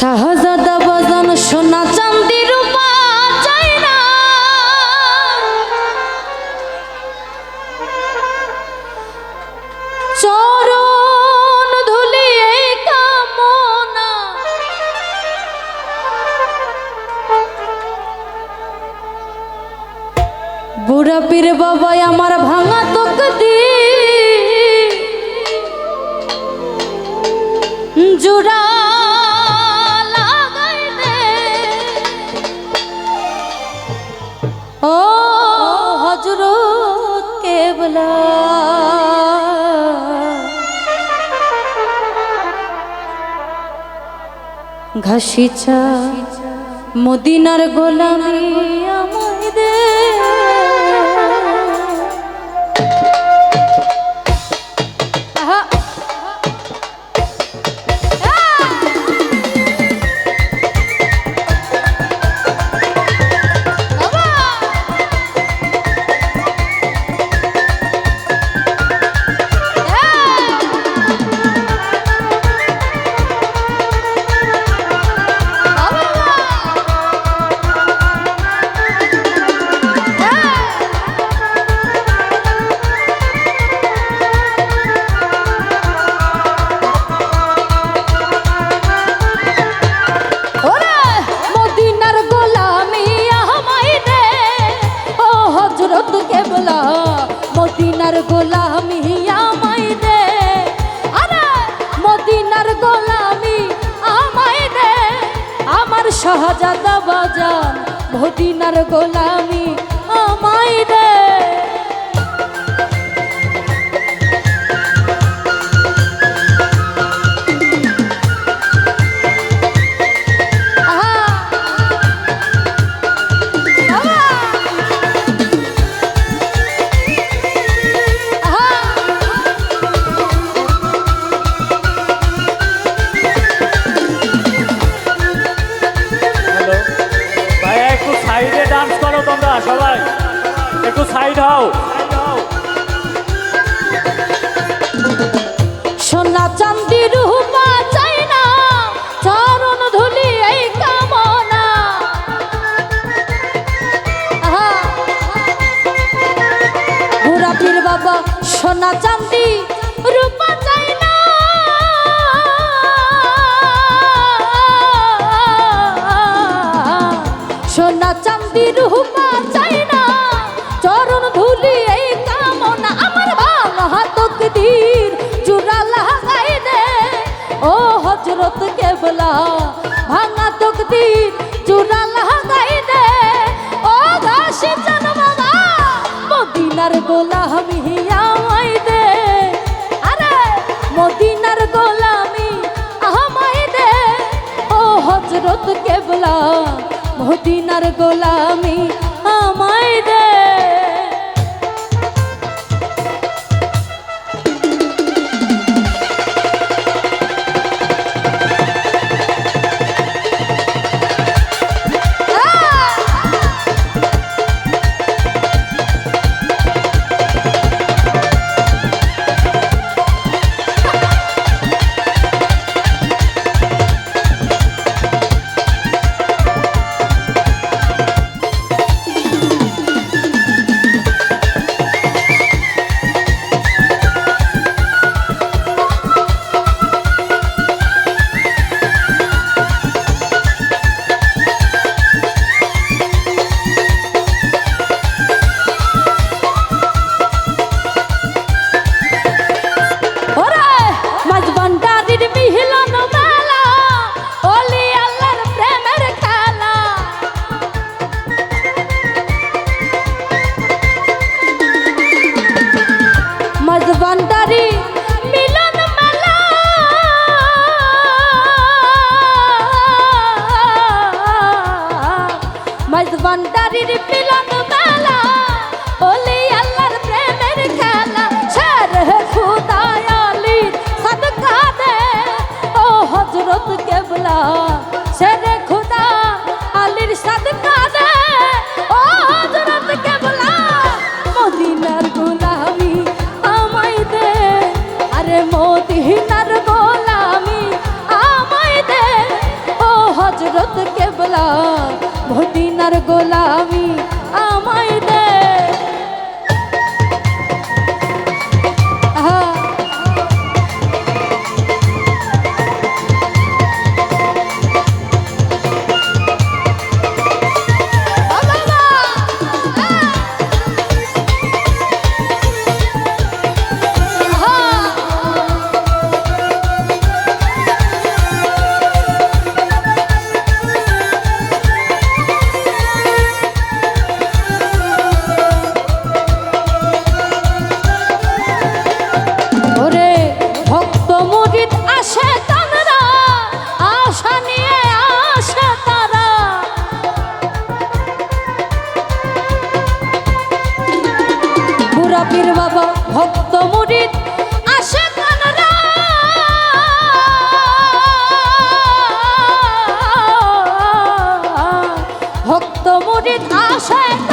শাহজাদা বাজান সোনা চান্দি রূপা চাই না। চরণ ধুলিয়ে কামনা। বুড়া পীর বাবা আমার ভাঙা তোক দিয়ে ও হজরত কেবলা। ঘাসিচা মদিনার গোলামি আমার দে। বাজান ভটিনার গোলামি আমায় দে ভাঙা দে মদিনার গোলামি আমায় দে। গোলামি দে। ও হজরত কেবলা, মোদিনার গোলামি আমায় দে। ভণ্ডারির পিলানো মদিনার গোলামি ভক্ত মুরিদ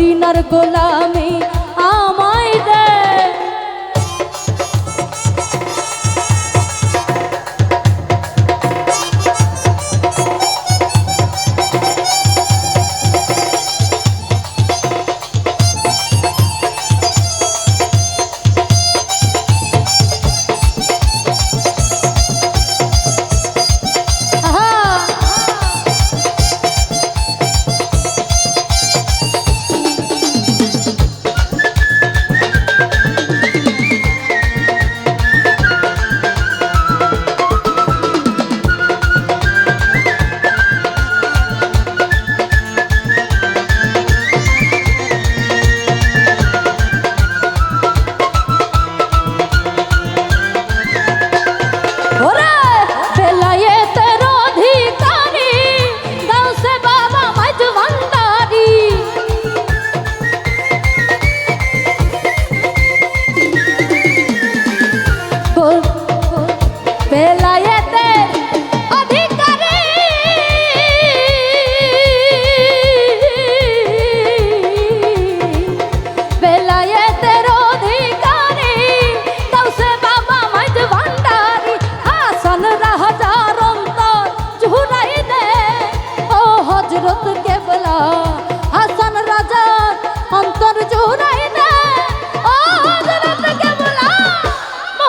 মদিনার গোলামি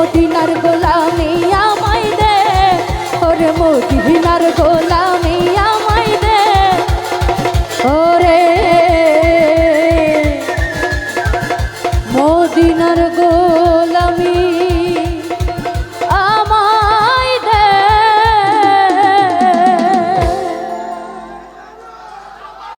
মদিনার গোলামি আমায় দে ওরে মদিনার গোলামি